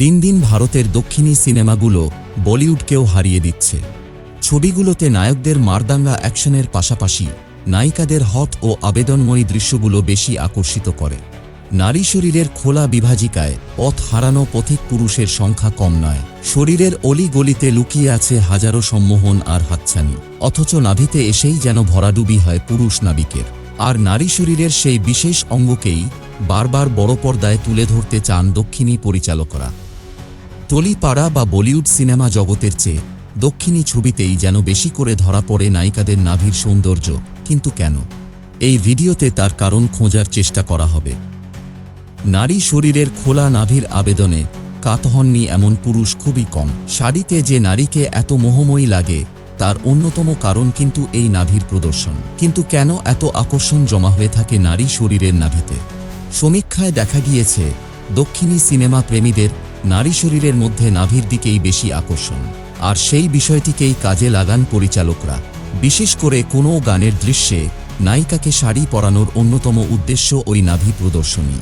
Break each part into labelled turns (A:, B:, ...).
A: দিন দিন ভারতের দক্ষিণী সিনেমাগুলো বলিউডকেও হারিয়ে দিচ্ছে। ছবিগুলোতে নায়কদের মারদাঙ্গা অ্যাকশনের পাশাপাশি নায়িকাদের হট ও আবেদনময়ী দৃশ্যগুলো বেশি আকর্ষিত করে। নারী শরীরের খোলা বিভাজিকায় পথ হারানো পথিক পুরুষের সংখ্যা কম নয়। শরীরের অলি গলিতে লুকিয়ে আছে হাজারো সম্মোহন আর হাতছানি। অথচ নাভিতে এসেই যেন ভরাডুবি হয় পুরুষ নাবিকের। আর নারী শরীরের সেই বিশেষ অঙ্গকেই বারবার বড় পর্দায় তুলে ধরতে চান দক্ষিণী পরিচালকরা। টলিপাড়া বা বলিউড সিনেমা জগতের চেয়ে দক্ষিণী ছবিতেই যেন বেশি করে ধরা পড়ে নায়িকাদের নাভির সৌন্দর্য, কিন্তু কেন? এই ভিডিওতে তার কারণ খোঁজার চেষ্টা করা হবে। নারী শরীরের খোলা নাভির আবেদনে কাত হননি এমন পুরুষ খুবই কম। শাড়িতে যে নারীকে এত মোহময়ী লাগে, তার অন্যতম কারণ কিন্তু এই নাভির প্রদর্শন। কিন্তু কেন এত আকর্ষণ জমা হয়ে থাকে নারী শরীরের নাভিতে? সমীক্ষায় দেখা গিয়েছে, দক্ষিণী সিনেমা প্রেমীদের নারী শরীরের মধ্যে নাভির দিকেই বেশি আকর্ষণ, আর সেই বিষয়টিকেই কাজে লাগান পরিচালকরা। বিশেষ করে কোনো গানের দৃশ্যে নায়িকাকে শাড়ি পরানোর অন্যতম উদ্দেশ্য ওই নাভি প্রদর্শনী।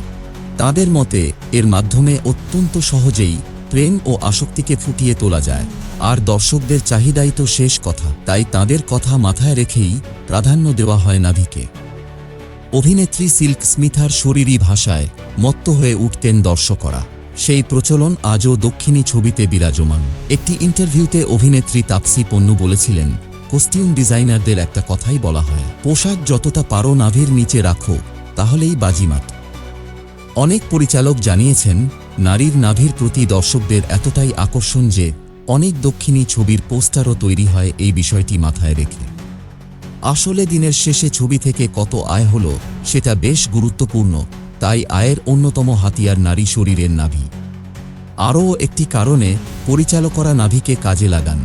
A: তাদের মতে, এর মাধ্যমে অত্যন্ত সহজেই প্রেম ও আসক্তিকে ফুটিয়ে তোলা যায়, আর দর্শকদের চাহিদাই তো শেষ কথা, তাই তাদের কথা মাথায় রেখেই প্রাধান্য দেওয়া হয় নাভিকে। অভিনেত্রী সিল্ক স্মিথার শরীরী ভাষায় মত্ত হয়ে উঠতেন দর্শকরা। সেই প্রচলন আজও দক্ষিণী ছবিতে বিরাজমান। একটি ইন্টারভিউতে অভিনেত্রী তাপসি পন্নু বলেছিলেন, কস্টিউম ডিজাইনারদের একটা কথাই বলা হয়, পোশাক যতটা পারো নাভির নিচে রাখো, তাহলেই বাজিমাত। অনেক পরিচালক জানিয়েছেন, নারীর নাভির প্রতি দর্শকদের এতটাই আকর্ষণ যে অনেক দক্ষিণী ছবির পোস্টারও তৈরি হয় এই বিষয়টি মাথায় রেখে। আসলে দিনের শেষে ছবি থেকে কত আয় হল, সেটা বেশ গুরুত্বপূর্ণ। তাই আয়ের অন্যতম হাতিয়ার নারী শরীরের নাভি। আরও একটি কারণে পরিচালকরা নাভিকে কাজে লাগান।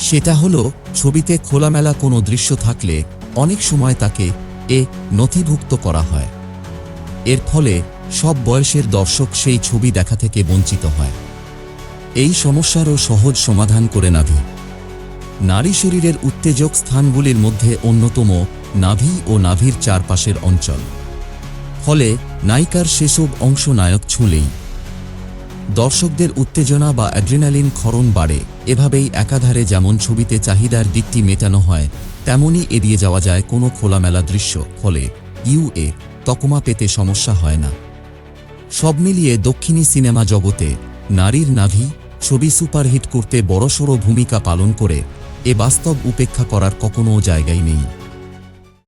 A: সেটা হল, ছবিতে খোলামেলা কোনো দৃশ্য থাকলে অনেক সময় তাকে এ নথিভুক্ত করা হয়। এর ফলে সব বয়সের দর্শক সেই ছবি দেখা থেকে বঞ্চিত হয়। এই সমস্যারও সহজ সমাধান করে নাভি। নারী শরীরের উত্তেজক স্থানগুলির মধ্যে অন্যতম নাভি ও নাভির চারপাশের অঞ্চল। ফলে নায়িকার সেসব অংশ নায়ক ছুঁলেই। দর্শকদের উত্তেজনা বা অ্যাড্রিনালিন ক্ষরণ বাড়ে। এভাবেই একাধারে যেমন ছবিতে চাহিদার দিকটি মেটানো হয় তেমনই এড়িয়ে যাওয়া যায় কোনো খোলামেলা দৃশ্য। ফলে ইউএ তকমা পেতে সমস্যা হয় না। সব মিলিয়ে দক্ষিণী সিনেমা জগতে নারীর নাভি, ছবি সুপারহিট করতে বড়সড় ভূমিকা পালন করে, এ বাস্তব উপেক্ষা করার কখনও জায়গাই নেই।